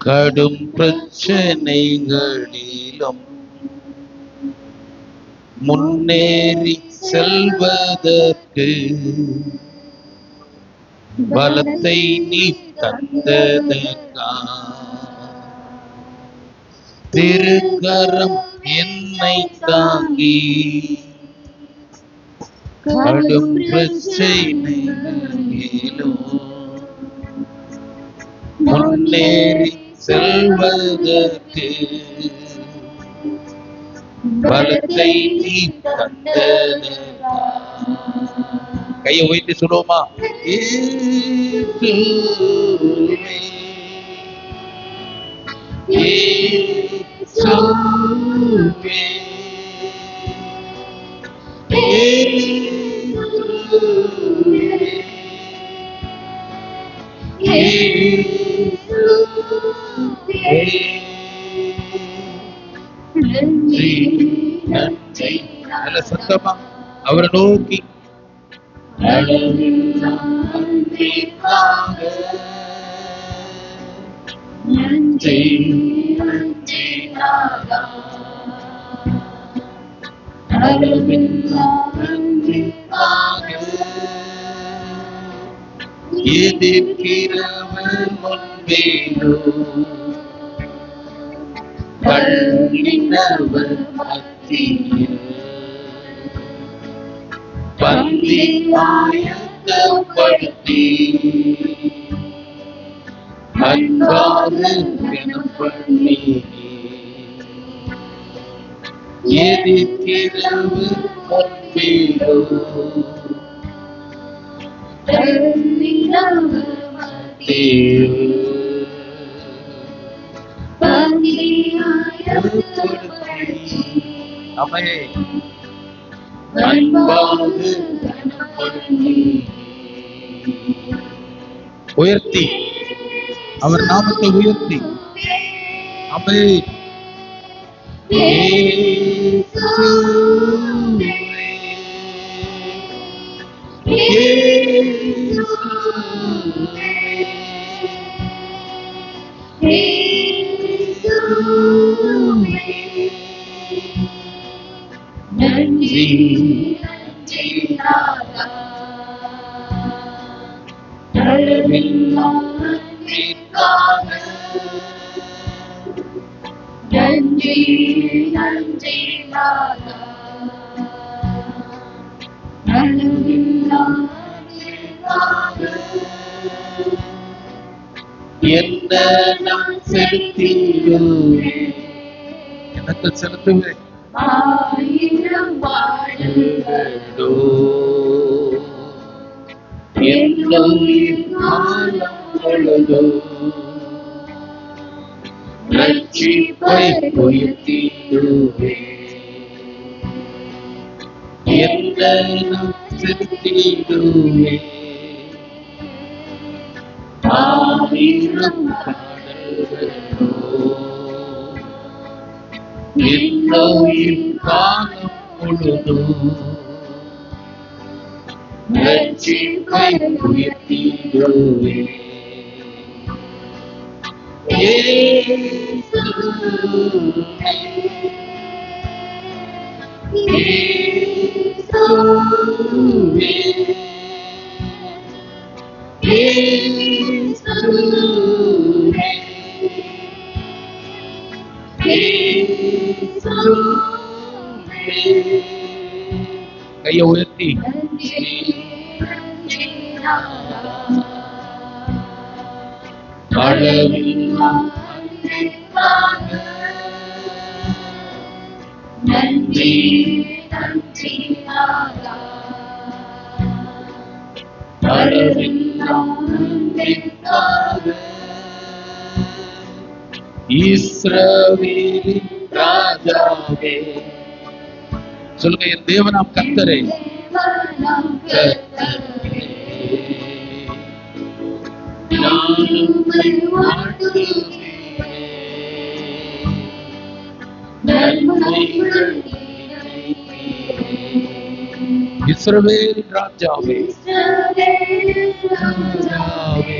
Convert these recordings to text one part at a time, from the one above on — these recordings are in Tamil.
கடும் பிரச்சனைகளிலும் முன்னேறி செல்வதற்கு பலத்தை நீ தந்ததற்கா திருக்கரம் என்னை தாங்கி கடும் பிரச்சனைகளிலும் முன்னேறி செல்வதற்கு. பலத்தை நீ தந்ததற்கா கையை உயர்த்தி சொல்லுவோமா? இயேசுவே, இயேசுவே, இயேசுவே, இயேசுவே. நன்றி நன்றி நல்ல சத்தமா அவரை நோக்கி அளவில்லா அன்பிற்காக நன்றி நன்றி நாதா. அளவில்லா அன்பிற்காக எதிர்க்கிறவன் முன்பேனோ கண்ணினவர் மத்தியில் பந்தி ஆயத்தப்படுத்தி அன்பாக பண்ணி எதிர்க்கிறவு முன்பேனோ அம்மையே அன்பாக கனப்படுத்தி உயர்த்தி அவர் நாமத்தை உயர்த்தி அம்மே நன்றி நன்றி நன்றி நாதா. என்ன நான் எனக்கு செலுத்துவேன் ஆயிரம் காலம் பொழுதோ ரட்சிப்பை உயர்த்திடுவே என்ன நான் செலுத்திடுவே ஆயிரம் என்னுயிர் காலம் முழுதும் ரட்சிப்பை உயர்த்திடுவே இயேசுவே, கையை உயர்த்தி அளவில்லா அன்பிற்காக நன்றி நன்றி இஸ்ரவேலின் ராஜாவே சொல்லுங்க என் தேவனாம் கத்தரே கர்த்தரே, நான் உம்மை வாழ்த்துவேன். நன்மைகள் இஸ்ரவேல் ராஜாவே ராஜாவே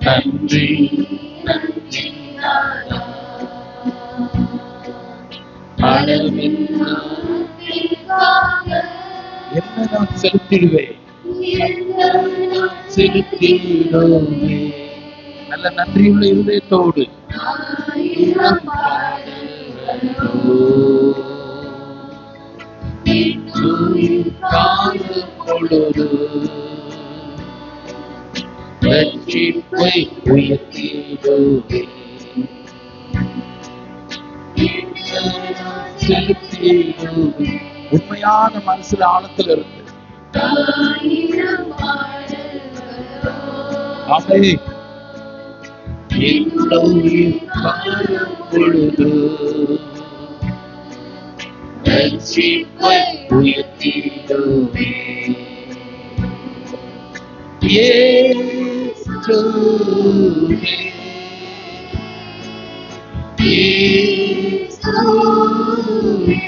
நன்றி. என்ன நான் செலுத்திடுவேன்? செலுத்திடுவேன். நல்ல நன்றியுள்ள இருதயத்தோடு. ஆயிரம் பாடல்களோ பொழுது ரட்சிப்பை உயர்த்திடுவே செலுத்திடுவே உண்மையான மனசுல ஆழத்துல இருந்து. in lâu như mãi vui đường nên chỉ quay nguyện đi đâu về Yesterday, Yesterday.